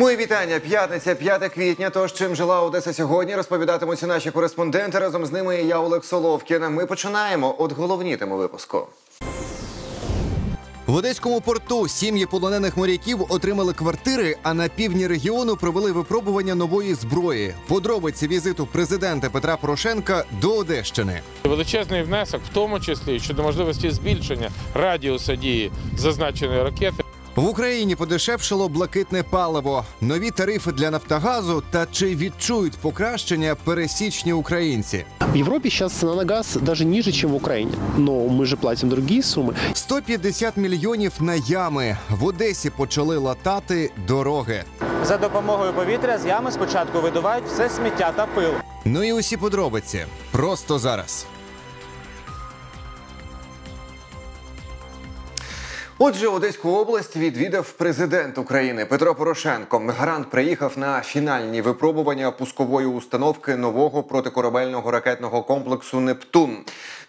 Мої вітання. П'ятниця, 5 квітня. Тож чим жила Одеса сьогодні, розповідатимуться наші кореспонденти. Разом з ними і я Олег Соловкін. Ми починаємо. От головні теми випуску. В Одеському порту сім'ї полонених моряків отримали квартири, а на півдні регіону провели випробування нової зброї. Подробиці візиту президента Петра Порошенка до Одещини. Величезний внесок, в тому числі щодо можливості збільшення радіуса дії зазначеної ракети. В Україні подешевшало блакитне паливо, нові тарифи для Нафтогазу та чи відчують покращення пересічні українці. В Европе сейчас цена на газ даже ниже, чем в Украине. Но мы же платим другие суммы. 150 мільйонів на ями в Одесі почали латати дороги. За допомогою повітря з ями спочатку видувають все сміття та пил. Ну і усі подробиці просто зараз. Отже, Одеську область відвідав президент України Петро Порошенко. Гарант приїхав на фінальні випробування пускової установки нового протикорабельного ракетного комплексу Нептун.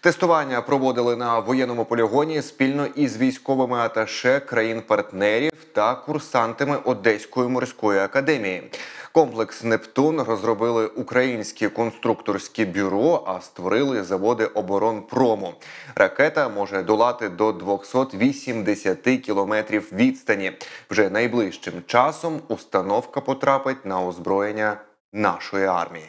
Тестування проводили на воєнному полігоні спільно із військовими аташе країн-партнерів та курсантами Одеської морської академії. Комплекс Нептун розробили українське конструкторське бюро, а створили заводи оборонпрому. Ракета може долати до 280 кілометрів відстані. Вже найближчим часом установка потрапить на озброєння нашої армії.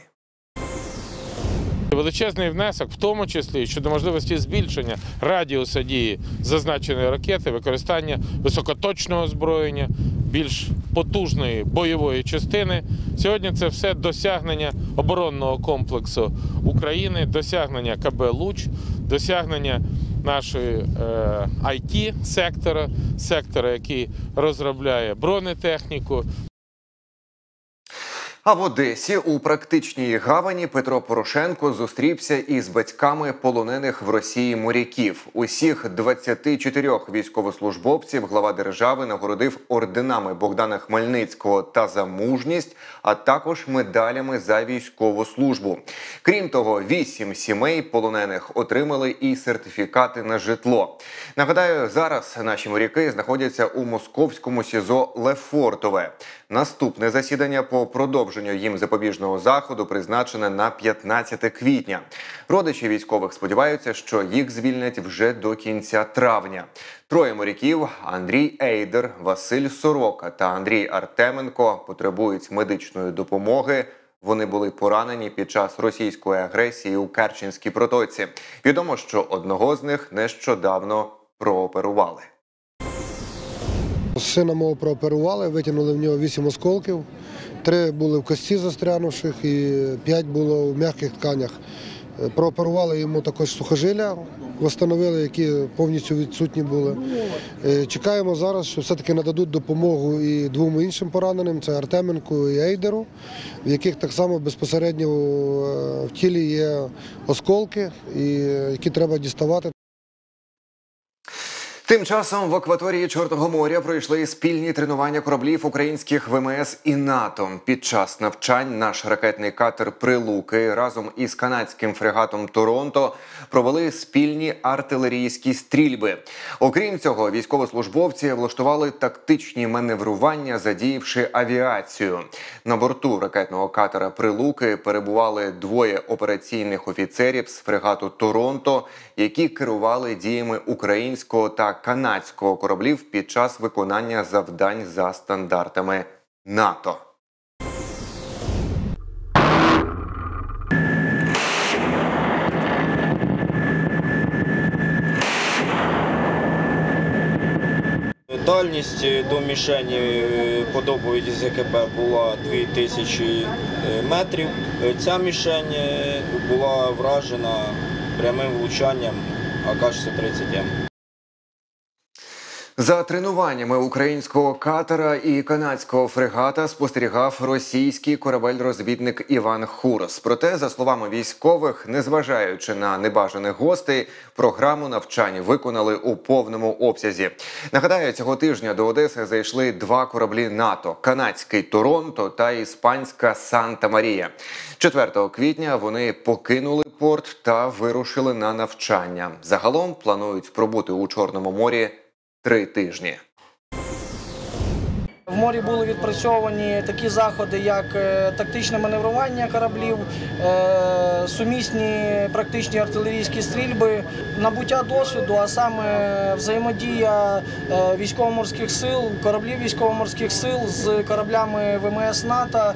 Величезний внесок, в тому числі щодо можливості збільшення радіуса дії зазначеної ракети, використання високоточного озброєння, більш потужної бойової частини. Сьогодні це все досягнення оборонного комплексу України, досягнення КБ Луч, досягнення нашої е, it сектора, сектора, який розробляє бронетехніку, А в Одесі у практичній гавані Петро Порошенко зустрівся із батьками полонених в Росії моряків. Усіх 24 військовослужбовців глава держави нагородив орденами Богдана Хмельницького та за мужність, а також медалями за військову службу. Крім того, вісім сімей полонених отримали і сертифікати на житло. Нагадаю, зараз наші моряки знаходяться у московському СІЗО Лефортове. Наступне засідання по продовженню їм запобіжного заходу призначене на 15 квітня. Родичі військових сподіваються, що їх звільнять вже до кінця травня. Троє моряків Андрій Ейдер, Василь Сорока та Андрій Артеменко потребують медичної допомоги. Вони були поранені під час російської агресії у Керченській протоці. Відомо, що одного з них нещодавно прооперували. Сина мого прооперували, витягнули в нього 8 осколків, три були в кості застрянувших і 5 було в м'яких тканях. Е, Прооперували йому також сухожилля, встановили, які повністю відсутні були. Е, Чекаємо зараз, що все-таки нададуть допомогу і двом іншим пораненим це Артеменку і Ейдеру, в яких так само безпосередньо е, в тілі є осколки, які треба діставати. Тим часом в акваторії Чорного моря пройшли спільні тренування кораблів українських ВМС і НАТО. Під час навчань наш ракетний катер Прилуки разом із канадським фрегатом Торонто провели спільні артилерійські стрільби. Окрім цього, військовослужбовці влаштували тактичні маневрування, задіявши авіацію. На борту ракетного катера Прилуки перебували двоє операційних офіцерів з фрегату Торонто, які керували діями українського та канадського кораблів під час виконання завдань за стандартами НАТО. Дальність до мішені е, по доповіді ЗКБ була 2000 е, метрів. Ця мішень е, була вражена прямим влучанням АК-630М. За тренуваннями українського катера і канадського фрегата спостерігав російський корабель-розвідник Іван Хурос. Проте, за словами військових, незважаючи на небажаних гостей, програму навчань виконали у повному обсязі. Нагадаю, цього тижня до Одеси зайшли два кораблі НАТО: канадський Торонто та іспанська Санта Марія. 4 квітня вони покинули порт та вирушили на навчання. Загалом планують пробути у Чорному морі три тижні. В морі були відпрацьовані такі заходи, як е, тактичне маневрування кораблів, е, сумісні практичні артилерійські стрільби, набуття досвіду, а саме взаємодія е, військово-морських сил, кораблів військово-морських сил з кораблями ВМС НАТО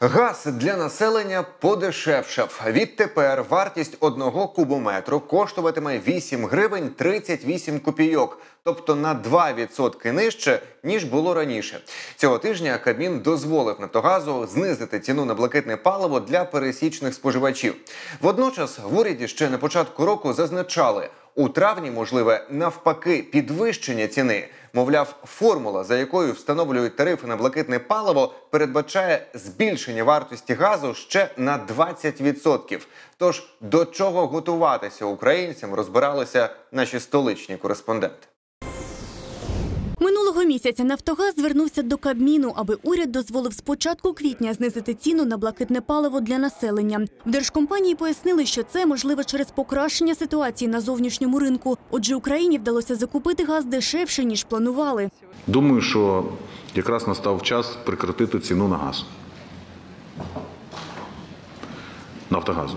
Газ для населення подешевшав. Відтепер вартість одного кубометру коштуватиме 8 гривень 38 копійок, тобто на 2% нижче ніж було раніше. Цього тижня Кабмін дозволив Нафтогазу знизити ціну на блакитне паливо для пересічних споживачів. Водночас в уряді ще на початку року зазначали. У травні можливе навпаки підвищення ціни. Мовляв, формула, за якою встановлюють тарифи на блакитне паливо, передбачає збільшення вартості газу ще на 20%. Тож до чого готуватися українцям розбиралися наші столичні кореспонденти. Місяця Нафтогаз звернувся до Кабміну, аби уряд дозволив з початку квітня знизити ціну на блакитне паливо для населення. В держкомпанії пояснили, що це можливо через покращення ситуації на зовнішньому ринку. Отже, Україні вдалося закупити газ дешевше ніж планували. Думаю, що якраз настав час прикрутити ціну на газ. Нафтогазу.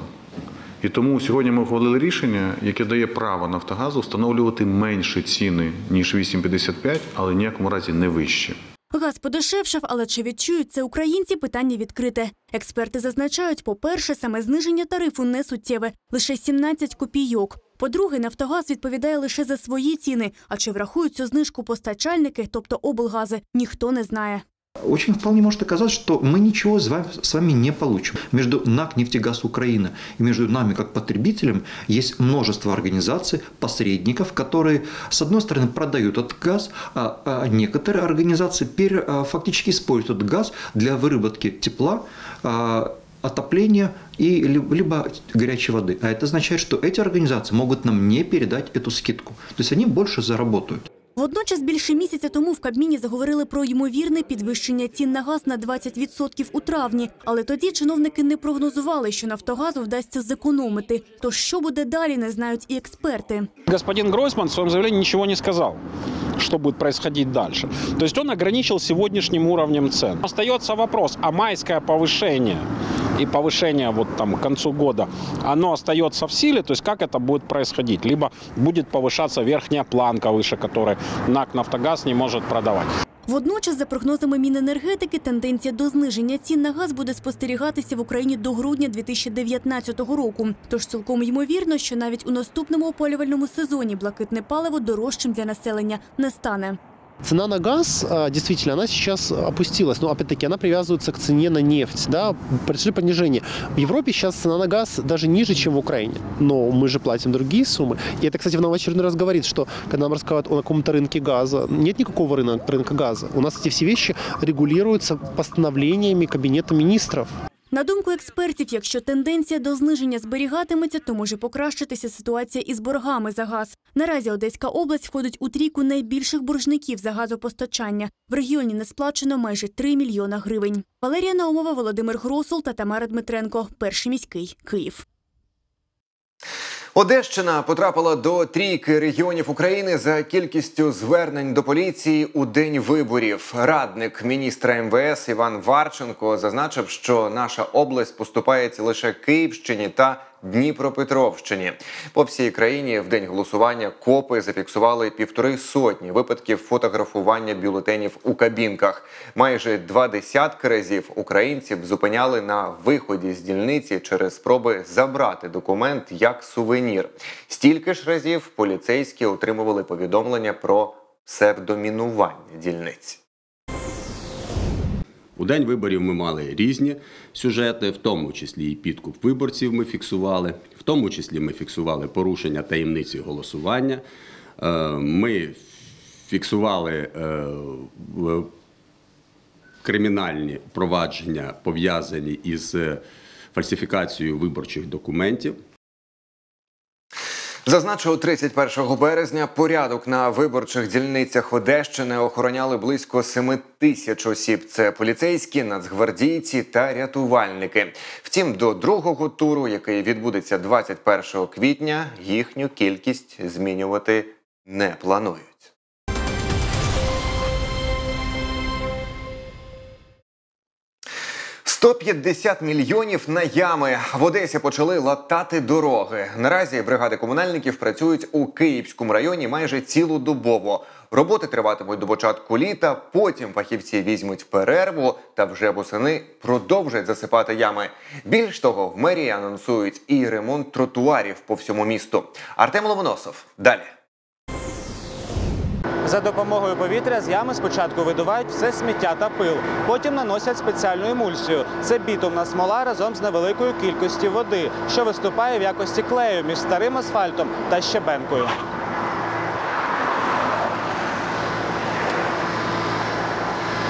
І тому сьогодні ми ухвалили рішення, яке дає право Нафтогазу встановлювати менші ціни, ніж 8,55, але ніякому разі не вище. Газ подешевшав, але чи відчують це українці? Питання відкрите. Експерти зазначають, по-перше, саме зниження тарифу не суттєве – лише 17 копійок. По-друге, Нафтогаз відповідає лише за свої ціни. А чи врахують цю знижку постачальники, тобто облгази, ніхто не знає. Очень вполне может оказаться, что мы ничего с вами, не получим. Между НАК «Нефтегаз Украина» и между нами как потребителем есть множество организаций, посредников, которые, с одной стороны, продают этот газ, а, а некоторые организации а, фактически используют этот газ для выработки тепла, а, отопления и ли- либо горячей воды. А это означает, что эти организации могут нам не передать эту скидку. То есть они больше заработают. Водночас більше місяця тому в Кабміні заговорили про ймовірне підвищення цін на газ на 20% у травні. Але тоді чиновники не прогнозували, що Нафтогазу вдасться зекономити. Тож що буде далі, не знають і експерти. Господин Гройсман в своем заявлении ничего не сказал что будет происходить дальше. То есть он ограничил сегодняшним уровнем цен. Остается вопрос, а майское повышение и повышение вот там к концу года, оно остается в силе, то есть как это будет происходить? Либо будет повышаться верхняя планка, выше которой НАК «Нафтогаз» не может продавать. Водночас, за прогнозами Міненергетики, тенденція до зниження цін на газ буде спостерігатися в Україні до грудня 2019 року. Тож цілком ймовірно, що навіть у наступному опалювальному сезоні блакитне паливо дорожчим для населення не стане. Цена на газ, а, действительно, она сейчас опустилась. Но, опять-таки, она привязывается к цене на нефть. Да? Произошли понижения. В Европе сейчас цена на газ даже ниже, чем в Украине. Но мы же платим другие суммы. И это, кстати, в очередной раз говорит, что когда нам рассказывают о каком-то рынке газа, нет никакого рынка, рынка газа. У нас эти все вещи регулируются постановлениями Кабинета министров. На думку експертів, якщо тенденція до зниження зберігатиметься, то може покращитися ситуація із боргами за газ. Наразі Одеська область входить у трійку найбільших боржників за газопостачання. В регіоні не сплачено майже 3 мільйона гривень. Валерія Наумова, Володимир Гросул та Тамара Дмитренко. Перший міський Київ. Одещина потрапила до трійки регіонів України за кількістю звернень до поліції у день виборів. Радник міністра МВС Іван Варченко зазначив, що наша область поступається лише Київщині та Дніпропетровщині. По всій країні в день голосування копи зафіксували півтори сотні випадків фотографування бюлетенів у кабінках. Майже два десятки разів українців зупиняли на виході з дільниці через спроби забрати документ як сувенір. Стільки ж разів поліцейські отримували повідомлення про псевдомінування дільниць. У день виборів ми мали різні сюжети, в тому числі і підкуп виборців ми фіксували, в тому числі ми фіксували порушення таємниці голосування. Е, Ми фіксували е, кримінальні провадження, пов'язані із е, фальсифікацією виборчих документів. Зазначу, 31 березня порядок на виборчих дільницях Одещини охороняли близько 7 тисяч осіб. Це поліцейські, нацгвардійці та рятувальники. Втім, до другого туру, який відбудеться 21 квітня, їхню кількість змінювати не планують. 150 мільйонів на ями в Одесі почали латати дороги. Наразі бригади комунальників працюють у Київському районі майже цілодобово. Роботи триватимуть до початку літа. Потім фахівці візьмуть перерву та вже восени продовжать засипати ями. Більш того, в мерії анонсують і ремонт тротуарів по всьому місту. Артем Ломоносов далі. За допомогою повітря з ями спочатку видувають все сміття та пил, потім наносять спеціальну емульсію. Це бітумна смола разом з невеликою кількістю води, що виступає в якості клею між старим асфальтом та щебенкою.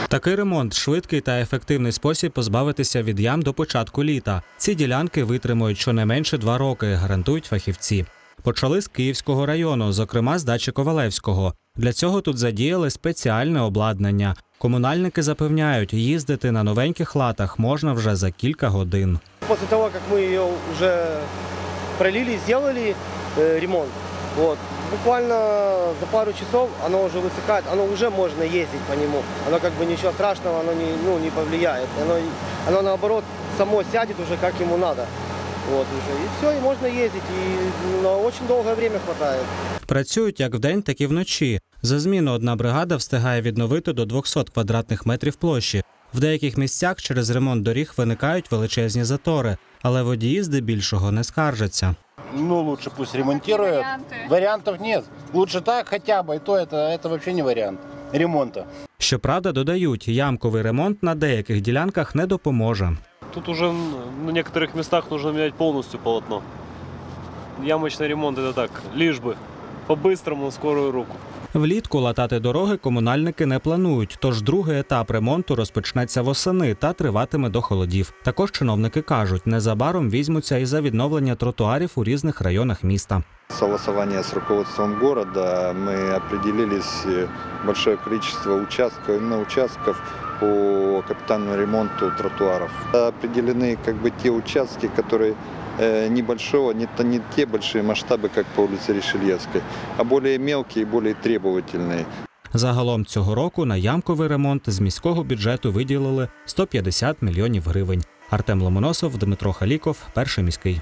Такий ремонт швидкий та ефективний спосіб позбавитися від ям до початку літа. Ці ділянки витримують щонайменше два роки, гарантують фахівці Почали з Київського району, зокрема з дачі Ковалевського. Для цього тут задіяли спеціальне обладнання. Комунальники запевняють, їздити на новеньких латах можна вже за кілька годин. После того, как мы ее уже пролили, сделали э, ремонт, вот, буквально за пару часов оно уже высыхает, оно уже можно ездить по нему. Оно как бы ничего страшного, оно не, ну, не повлияет. Оно, оно наоборот само сядет уже как ему надо. Вот уже. И все, и можно ездить. И на очень долгое время хватает. Працюють як вдень, так і вночі. За зміну одна бригада встигає відновити до 200 квадратних метрів площі. В деяких місцях через ремонт доріг виникають величезні затори, але водії здебільшого не скаржаться. Ну, лучше пусть ремонтируют. Вариантов нет. Лучше так хотя бы, и то это, это вообще не вариант ремонта. Щоправда, додають, ямковий ремонт на деяких ділянках не допоможе. Тут уже на некоторых местах нужно менять полностью полотно. Ямочный ремонт это так, лишь бы, по-быстрому, на скорую руку. Влітку латати дороги комунальники не планують, тож другий етап ремонту розпочнеться восени та триватиме до холодів. Також чиновники кажуть, незабаром візьмуться і за відновлення тротуарів у різних районах міста. Согласование с руководством города мы определились э, большое количество участков, именно участков по капитальному ремонту тротуаров. Определены как бы те участки, которые э, небольшого, не, не те большие масштабы, как по улице Ришельевской, а более мелкие и более требовательные. Загалом цього року на ямковий ремонт з міського бюджету виділили 150 мільйонів гривень. Артем Ломоносов, Дмитро Халіков, перший міський.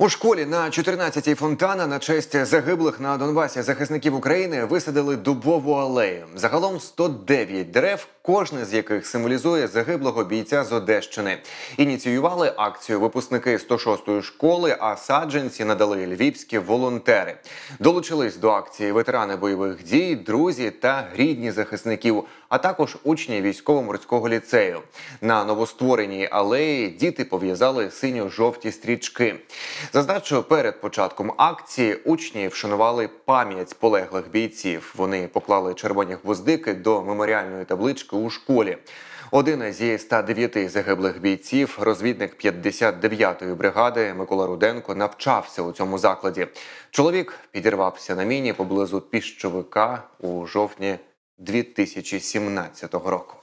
У школі на 14-й фонтана на честь загиблих на Донбасі захисників України висадили дубову алею. Загалом 109 дерев, кожне з яких символізує загиблого бійця з Одещини. Ініціювали акцію випускники 106-ї школи, а саджанці надали львівські волонтери. Долучились до акції ветерани бойових дій, друзі та рідні захисників, а також учні військово-морського ліцею. На новоствореній алеї діти пов'язали синьо-жовті стрічки. Зазначу, перед початком акції учні вшанували пам'ять полеглих бійців. Вони поклали червоні гвоздики до меморіальної таблички у школі. Один зі 109 загиблих бійців, розвідник 59-ї бригади Микола Руденко, навчався у цьому закладі. Чоловік підірвався на міні поблизу піщовика у жовтні 2017 року.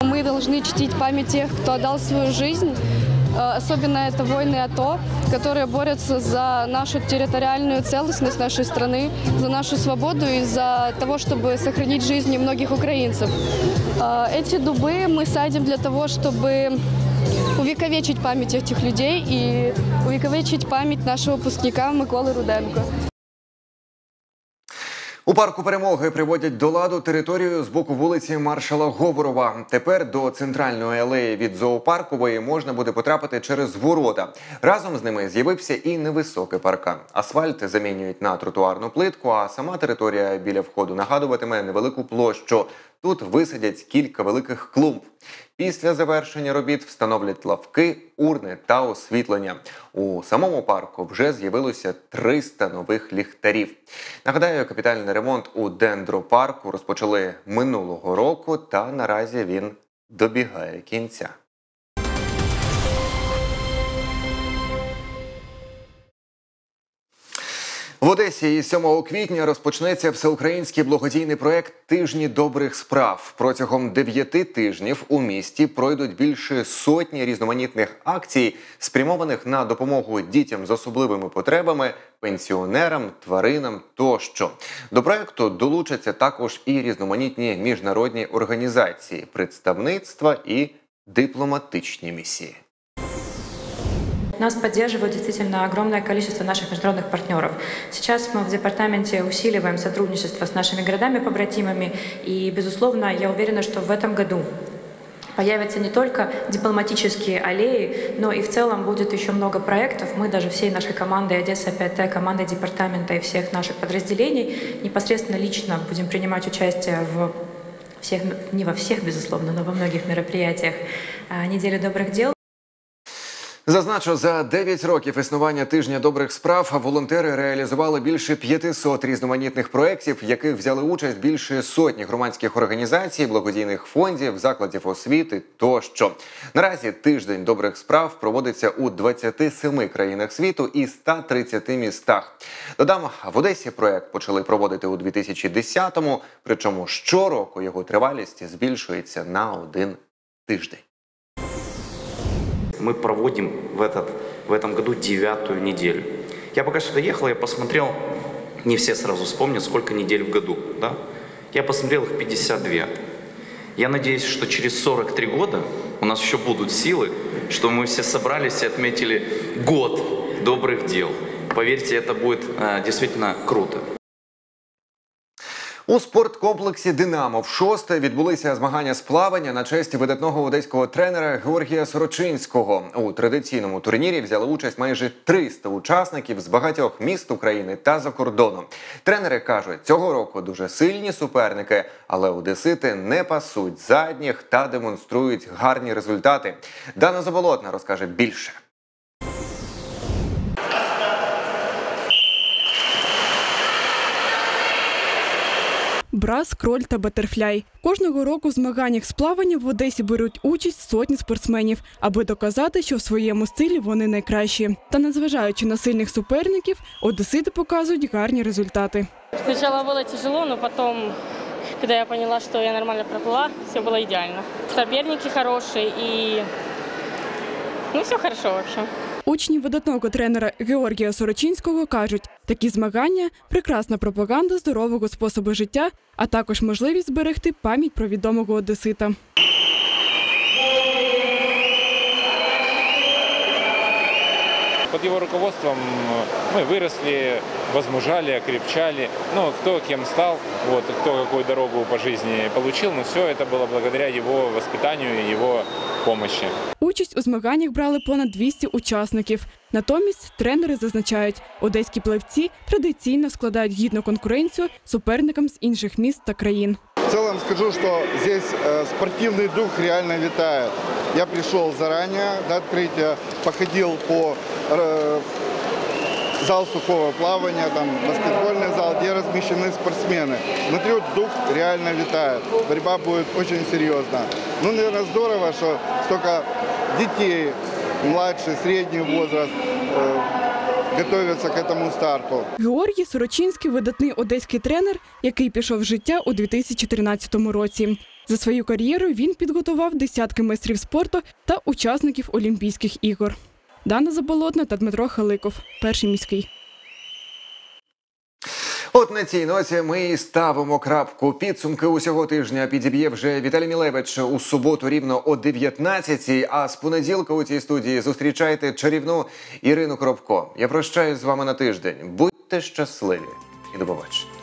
Мы должны чтить память тех, кто отдал свою жизнь. Э, Особенно это воины АТО, которые борются за нашу территориальную целостность нашей страны, за нашу свободу и за того, чтобы сохранить жизни многих украинцев. Э, Эти дубы мы садим для того, чтобы увековечить память этих людей и увековечить память нашего выпускника Миколы Руденко. У парку перемоги приводять до ладу територію з боку вулиці Маршала Говорова. Тепер до центральної алеї від зоопаркової можна буде потрапити через ворота. Разом з ними з'явився і невисокий паркан. Асфальт замінюють на тротуарну плитку, а сама територія біля входу нагадуватиме невелику площу. Тут висадять кілька великих клумб. Після завершення робіт встановлять лавки, урни та освітлення. У самому парку вже з'явилося 300 нових ліхтарів. Нагадаю, капітальний ремонт у дендропарку розпочали минулого року, та наразі він добігає кінця. В Одесі із 7 квітня розпочнеться всеукраїнський благодійний проект Тижні добрих справ. Протягом дев'яти тижнів у місті пройдуть більше сотні різноманітних акцій, спрямованих на допомогу дітям з особливими потребами, пенсіонерам, тваринам тощо. До проекту долучаться також і різноманітні міжнародні організації, представництва і дипломатичні місії. Нас поддерживает действительно огромное количество наших международных партнеров. Сейчас мы в департаменте усиливаем сотрудничество с нашими городами-побратимами, и, безусловно, я уверена, что в этом году появятся не только дипломатические аллеи, но и в целом будет еще много проектов. Мы даже всей нашей командой Одесса 5Т, командой департамента и всех наших подразделений непосредственно лично будем принимать участие в всех, не во всех, безусловно, но во многих мероприятиях а, недели добрых дел. Зазначу, за 9 років існування тижня добрих справ волонтери реалізували більше 500 різноманітних проєктів, в яких взяли участь більше сотні громадських організацій, благодійних фондів, закладів освіти тощо. Наразі тиждень добрих справ проводиться у 27 країнах світу і 130 містах. Додам, в Одесі проект почали проводити у 2010-му, причому щороку його тривалість збільшується на один тиждень. Мы проводим в, этот, в этом году девятую неделю. Я пока сюда ехал, я посмотрел, не все сразу вспомнят, сколько недель в году. Да? Я посмотрел их 52. Я надеюсь, что через 43 года у нас еще будут силы, что мы все собрались и отметили год добрых дел. Поверьте, это будет э, действительно круто. У спорткомплексі Динамо в шосте відбулися змагання з плавання на честь видатного одеського тренера Георгія Сорочинського. У традиційному турнірі взяли участь майже 300 учасників з багатьох міст України та за кордону. Тренери кажуть, цього року дуже сильні суперники, але одесити не пасуть задніх та демонструють гарні результати. Дана Заболотна розкаже більше. Брас, кроль та батерфляй. Кожного року в змаганнях з плавання в Одесі беруть участь сотні спортсменів, аби доказати, що в своєму стилі вони найкращі. Та незважаючи на сильних суперників, одесити показують гарні результати. Сначала было тяжело, но потом, когда я поняла, что я нормально проплыла, все было идеально. Соперники хорошие и... Ну, все хорошо, в общем. Учні видатного тренера Георгія Сорочинського кажуть, такі змагання прекрасна пропаганда здорового способу життя, а також можливість зберегти пам'ять про відомого одесита. Под его руководством мы выросли, возмужали, окрепчали. Ну, кто кем стал, вот, кто какую дорогу по жизни получил, но все это было благодаря его воспитанию и его помощи. Участь у змаганнях брали понад 200 учасників. Натомість тренери зазначають, одеські плавці традиційно складають гідну конкуренцію суперникам з інших міст та країн. В целом скажу, что здесь э, спортивный дух реально витает. Я пришел заранее до открытия, походил по э, зал сухого плавания, там баскетбольный зал, где размещены спортсмены. Смотрю, дух реально витает. Борьба будет очень серьезная. Ну, наверное, здорово, что столько детей, младший, средний возраст, готовятся к этому старту. Георгій Сорочинський видатний одеський тренер, який пішов в життя у 2013 році. За свою кар'єру він підготував десятки майстрів спорту та учасників Олімпійських ігор. Дана Заболотна та Дмитро Халиков. Перший міський. От на цій ноті ми і ставимо крапку. Підсумки усього тижня підіб'є вже Віталій Мілевич у суботу рівно о 19-й, А з понеділка у цій студії зустрічайте чарівну Ірину Кропко. Я прощаюсь з вами на тиждень. Будьте щасливі і до побачення.